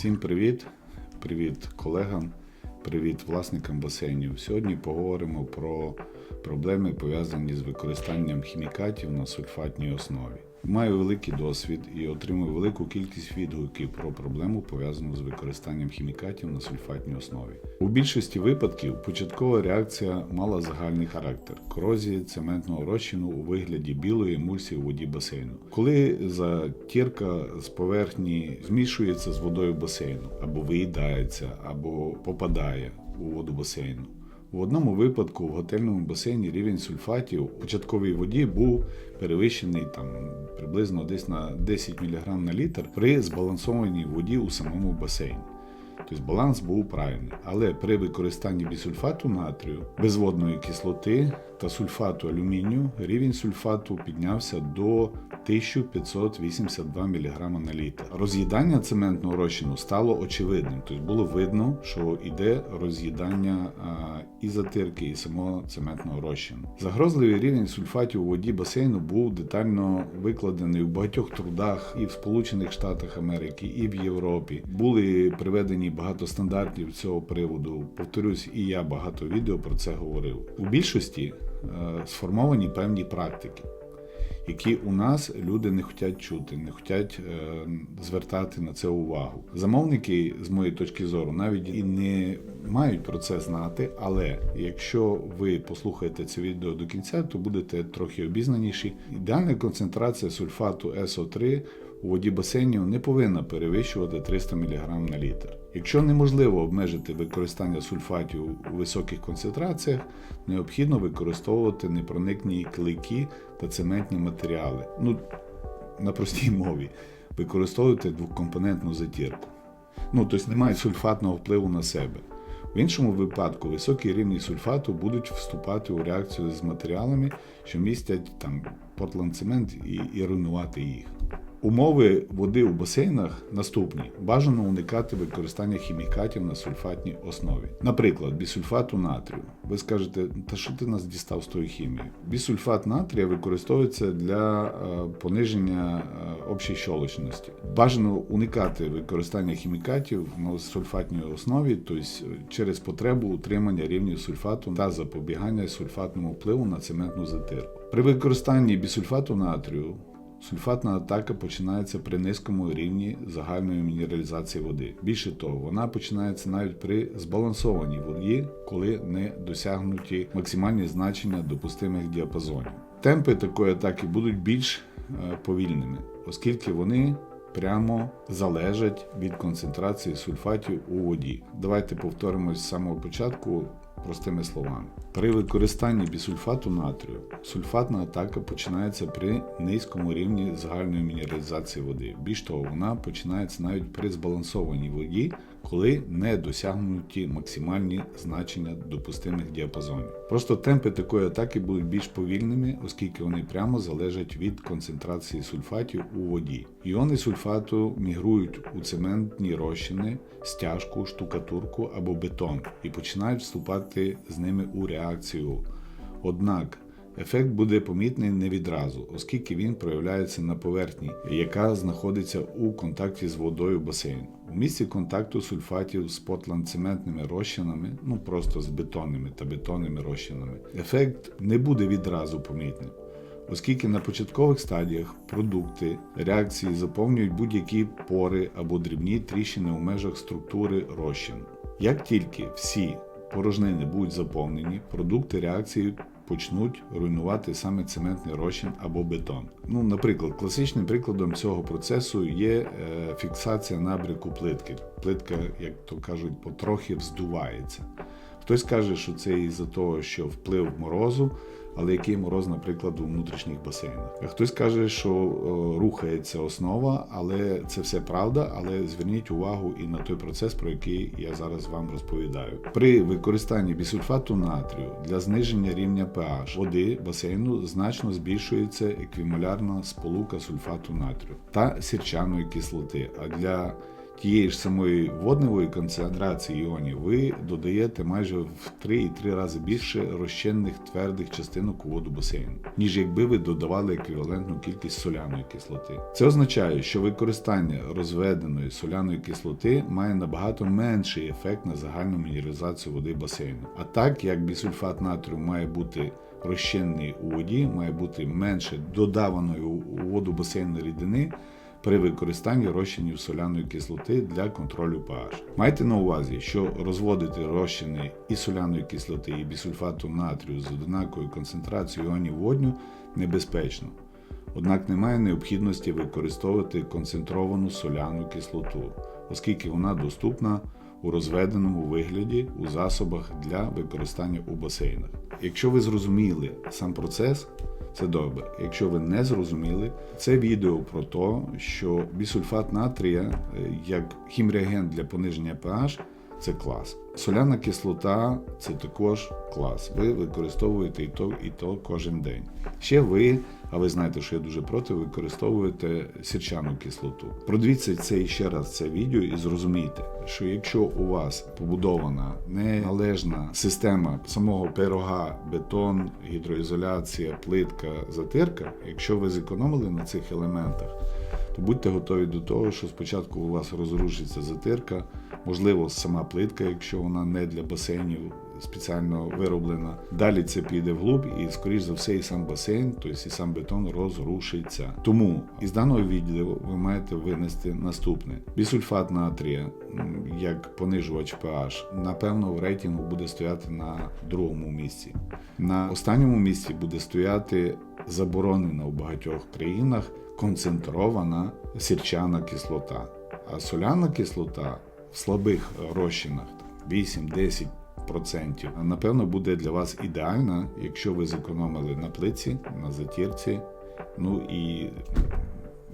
Всім привіт! Привіт колегам, привіт власникам басейнів. Сьогодні поговоримо про проблеми, пов'язані з використанням хімікатів на сульфатній основі. Маю великий досвід і отримую велику кількість відгуків про проблему, пов'язану з використанням хімікатів на сульфатній основі. У більшості випадків початкова реакція мала загальний характер корозії цементного розчину у вигляді білої емульсії у воді басейну. Коли затірка з поверхні змішується з водою басейну, або виїдається, або попадає у воду басейну. У одному випадку в готельному басейні рівень сульфатів у початковій воді був перевищений там приблизно десь на 10 мг на літр при збалансованій воді у самому басейні. Тобто баланс був правильний. Але при використанні бісульфату натрію, безводної кислоти та сульфату алюмінію рівень сульфату піднявся до 1582 мг на літр. Роз'їдання цементного розчину стало очевидним. Тобто було видно, що йде роз'їдання і затирки, і самого цементного розчину. Загрозливий рівень сульфатів у воді басейну був детально викладений у багатьох трудах і в Сполучених Штатах Америки, і в Європі. Були приведені багато стандартів цього приводу. Повторюсь, і я багато відео про це говорив. У більшості сформовані певні практики. Які у нас люди не хочуть чути, не хочуть е, звертати на це увагу. Замовники, з моєї точки зору, навіть і не мають про це знати. Але якщо ви послухаєте це відео до кінця, то будете трохи обізнаніші. Ідеальна концентрація сульфату СО3 у воді басейнів не повинна перевищувати 300 мг на літр. Якщо неможливо обмежити використання сульфатів у високих концентраціях, необхідно використовувати непроникні клейки та цементні матеріали. Ну, на простій мові, використовувати двокомпонентну затірку. Ну, тобто немає сульфатного впливу на себе. В іншому випадку високі рівні сульфату будуть вступати у реакцію з матеріалами, що містять там портландцемент і, і руйнувати їх. Умови води у басейнах наступні: бажано уникати використання хімікатів на сульфатній основі. Наприклад, бісульфату натрію. Ви скажете, та що ти нас дістав з тої хімії? Бісульфат натрія використовується для е, пониження е, общої щолочності. Бажано уникати використання хімікатів на сульфатній основі, тобто через потребу утримання рівнів сульфату та запобігання сульфатному впливу на цементну затирку. При використанні бісульфату натрію Сульфатна атака починається при низькому рівні загальної мінералізації води. Більше того, вона починається навіть при збалансованій воді, коли не досягнуті максимальні значення допустимих діапазонів. Темпи такої атаки будуть більш е, повільними, оскільки вони прямо залежать від концентрації сульфатів у воді. Давайте повторимось з самого початку простими словами. При використанні бісульфату натрію сульфатна атака починається при низькому рівні загальної мінералізації води. Більш того, вона починається навіть при збалансованій воді, коли не досягнуті максимальні значення допустимих діапазонів. Просто темпи такої атаки будуть більш повільними, оскільки вони прямо залежать від концентрації сульфатів у воді. Іони сульфату мігрують у цементні розчини, стяжку, штукатурку або бетон і починають вступати з ними у реакцію. Однак ефект буде помітний не відразу, оскільки він проявляється на поверхні, яка знаходиться у контакті з водою басейну. У місці контакту сульфатів з портландцементними розчинами, ну просто з бетонними та бетонними розчинами, ефект не буде відразу помітним. Оскільки на початкових стадіях продукти реакції заповнюють будь-які пори або дрібні тріщини у межах структури розчину. Як тільки всі порожнини будуть заповнені, продукти реакції почнуть руйнувати саме цементний розчин або бетон. Ну, Наприклад, класичним прикладом цього процесу є е, фіксація набряку плитки. Плитка, як то кажуть, потрохи вздувається. Хтось каже, що це із-за того, що вплив морозу, але який мороз, наприклад, у внутрішніх басейнах. Хтось каже, що рухається основа, але це все правда. Але зверніть увагу і на той процес, про який я зараз вам розповідаю. При використанні бісульфату натрію для зниження рівня pH води басейну значно збільшується еквімолярна сполука сульфату натрію та сірчаної кислоти. А для тієї ж самої водневої концентрації іонів ви додаєте майже в 3,3 рази більше розчинних твердих частинок у воду басейну, ніж якби ви додавали еквівалентну кількість соляної кислоти. Це означає, що використання розведеної соляної кислоти має набагато менший ефект на загальну мінералізацію води басейну. А так як бісульфат натрію має бути розчинний у воді, має бути менше додаваної у воду басейну рідини при використанні розчинів соляної кислоти для контролю pH. Майте на увазі, що розводити розчини і соляної кислоти, і бісульфату натрію з однаковою концентрацією іонів водню небезпечно. Однак немає необхідності використовувати концентровану соляну кислоту, оскільки вона доступна у розведеному вигляді у засобах для використання у басейнах. Якщо ви зрозуміли сам процес, це добре. Якщо ви не зрозуміли, це відео про те, що бісульфат натрія е, як хімреагент для пониження pH це клас. Соляна кислота це також клас. Ви використовуєте і то, і то кожен день. Ще ви, а ви знаєте, що я дуже проти, використовуєте сірчану кислоту. Продивіться це ще раз це відео і зрозумійте, що якщо у вас побудована неналежна система самого пирога, бетон, гідроізоляція, плитка, затирка, якщо ви зекономили на цих елементах, то будьте готові до того, що спочатку у вас розрушиться затирка, можливо, сама плитка, якщо вона не для басейнів спеціально вироблена. Далі це піде вглуб, і, скоріш за все, і сам басейн, тобто і сам бетон розрушиться. Тому із даного відео ви маєте винести наступне: бісульфат натрія, як понижувач pH, напевно, в рейтингу буде стояти на другому місці. На останньому місці буде стояти заборонена у багатьох країнах концентрована сірчана кислота. А соляна кислота в слабих розчинах 8-10%, напевно, буде для вас ідеальна, якщо ви зекономили на плиці, на затірці, ну і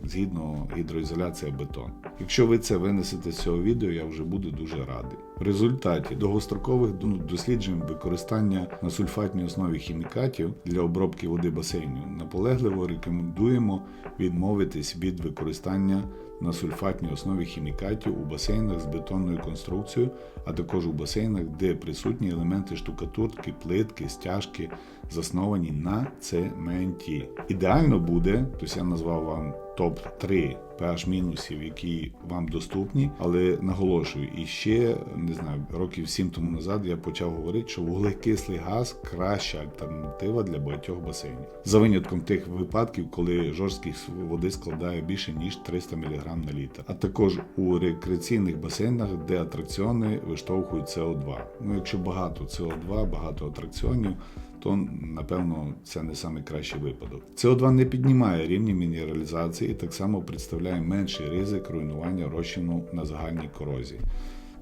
згідно гідроізоляція бетон. Якщо ви це винесете з цього відео, я вже буду дуже радий. В результаті довгострокових ну, досліджень використання на сульфатній основі хімікатів для обробки води басейнів наполегливо рекомендуємо відмовитись від використання на сульфатній основі хімікатів у басейнах з бетонною конструкцією, а також у басейнах, де присутні елементи штукатурки, плитки, стяжки, засновані на цементі. Ідеально буде, тобто я назвав вам топ-3 pH мінусів, які вам доступні, але наголошую, і ще не знаю, років 7 тому назад я почав говорити, що вуглекислий газ краща альтернатива для багатьох басейнів. За винятком тих випадків, коли жорсткість води складає більше ніж 300 мг на літр, а також у рекреаційних басейнах, де атракціони виштовхують СО2. Ну, якщо багато СО2, багато атракціонів то напевно це не найкращий випадок. СО2 не піднімає рівні мінералізації і так само представляє менший ризик руйнування розчину на загальній корозії.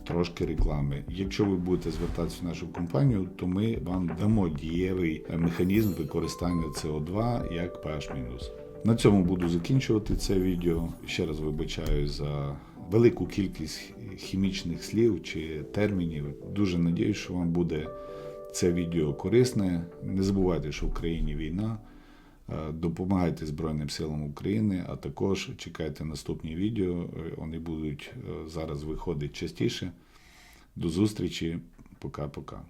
Трошки реклами. Якщо ви будете звертатися в нашу компанію, то ми вам дамо дієвий механізм використання СО2 як pH-. На цьому буду закінчувати це відео. Ще раз вибачаю за велику кількість хімічних слів чи термінів. Дуже надіюсь, що вам буде це відео корисне. Не забувайте, що в країні війна. Е, Допомагайте Збройним силам України, а також чекайте наступні відео. Е, Вони будуть е, зараз виходити частіше. До зустрічі. Пока-пока.